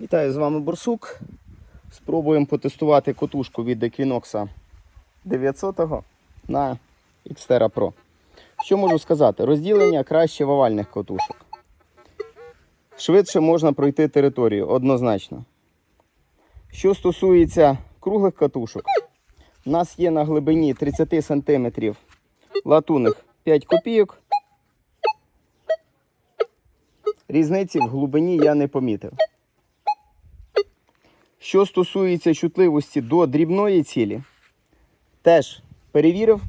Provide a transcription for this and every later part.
Вітаю з вами Борсук. Спробуємо потестувати котушку від Equinox 900 на Xterra Pro. Що можу сказати? Розділення краще в овальних котушок. Швидше можна пройти територію, однозначно. Що стосується круглих катушок, у нас є на глибині 30 см латунних 5 копійок. Різниці в глибині я не помітив. Що стосується чутливості до дрібної цілі, теж перевірив.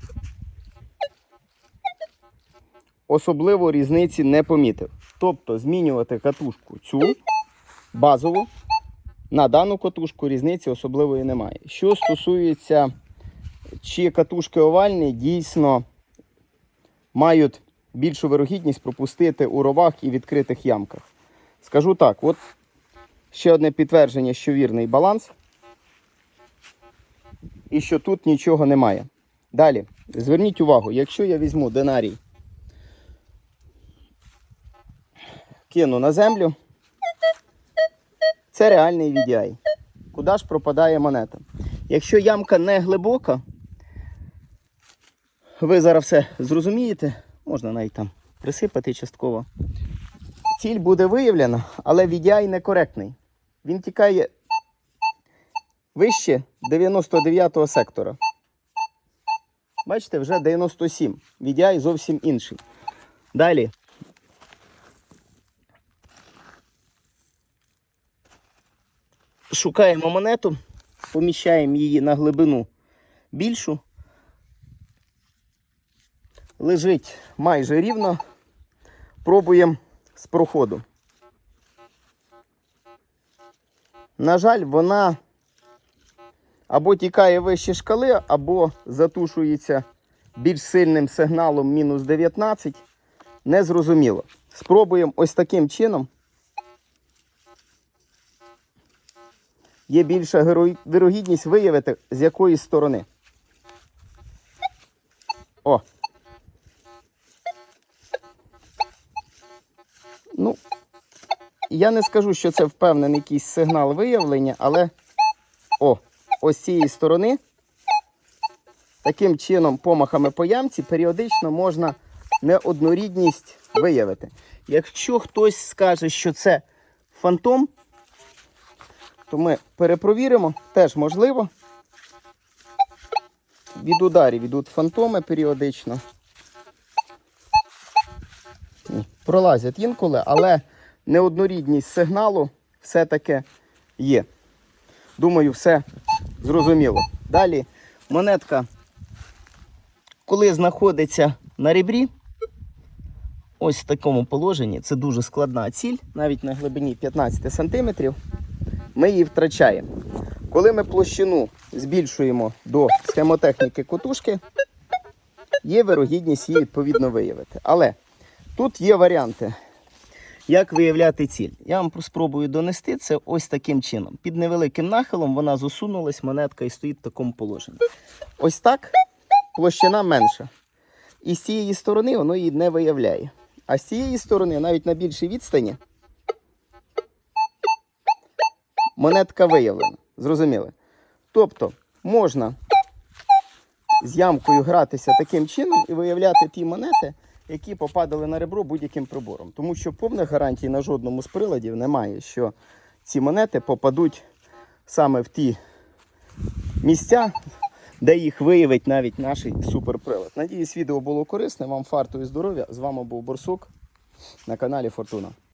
Особливо різниці не помітив. Тобто змінювати катушку цю базову на дану катушку різниці особливої немає. Що стосується, чи катушки овальні дійсно мають більшу вирогідність пропустити у ровах і відкритих ямках. Скажу так, от ще одне підтвердження, що вірний баланс. І що тут нічого немає. Далі, зверніть увагу, якщо я візьму динарій, кину на землю, це реальний VDI. Куди ж пропадає монета? Якщо ямка не глибока, ви зараз все зрозумієте, можна навіть там присипати частково. Ціль буде виявлена, але VDI некоректний. Він тікає вище 99-го сектора. Бачите, вже 97. VDI зовсім інший. Далі. Шукаємо монету, поміщаємо її на глибину більшу. Лежить майже рівно. Пробуємо з проходу. На жаль, вона або тікає вище шкали, або затушується більш сильним сигналом мінус 19. Незрозуміло. Спробуємо ось таким чином. Є більша вирогідність виявити, з якої сторони. О. я не скажу, що це впевнений якийсь сигнал виявлення, але о, ось з цієї сторони, таким чином, помахами по ямці, періодично можна неоднорідність виявити. Якщо хтось скаже, що це фантом, то ми перепровіримо, теж можливо. Від ударів ідуть фантоми періодично. Пролазять інколи, але неоднорідність сигналу все-таки є. Думаю, все зрозуміло. Далі монетка, коли знаходиться на ребрі, ось в такому положенні, це дуже складна ціль, навіть на глибині 15 см, ми її втрачаємо. Коли ми площину збільшуємо до схемотехніки котушки, є вирогідність її відповідно виявити. Але тут є варіанти, як виявляти ціль. Я вам спробую донести це ось таким чином. Під невеликим нахилом вона зосунулась, монетка і стоїть в такому положенні. Ось так площина менша. І з цієї сторони воно її не виявляє. А з цієї сторони, навіть на більшій відстані, монетка виявлена. Зрозуміли? Тобто можна з ямкою гратися таким чином і виявляти ті монети, які попадали на ребро будь-яким прибором. Тому що повних гарантій на жодному з приладів немає, що ці монети попадуть саме в ті місця, де їх виявить навіть наш суперприлад. Надіюсь, відео було корисне. Вам фарту і здоров'я. З вами був Борсук на каналі Фортуна.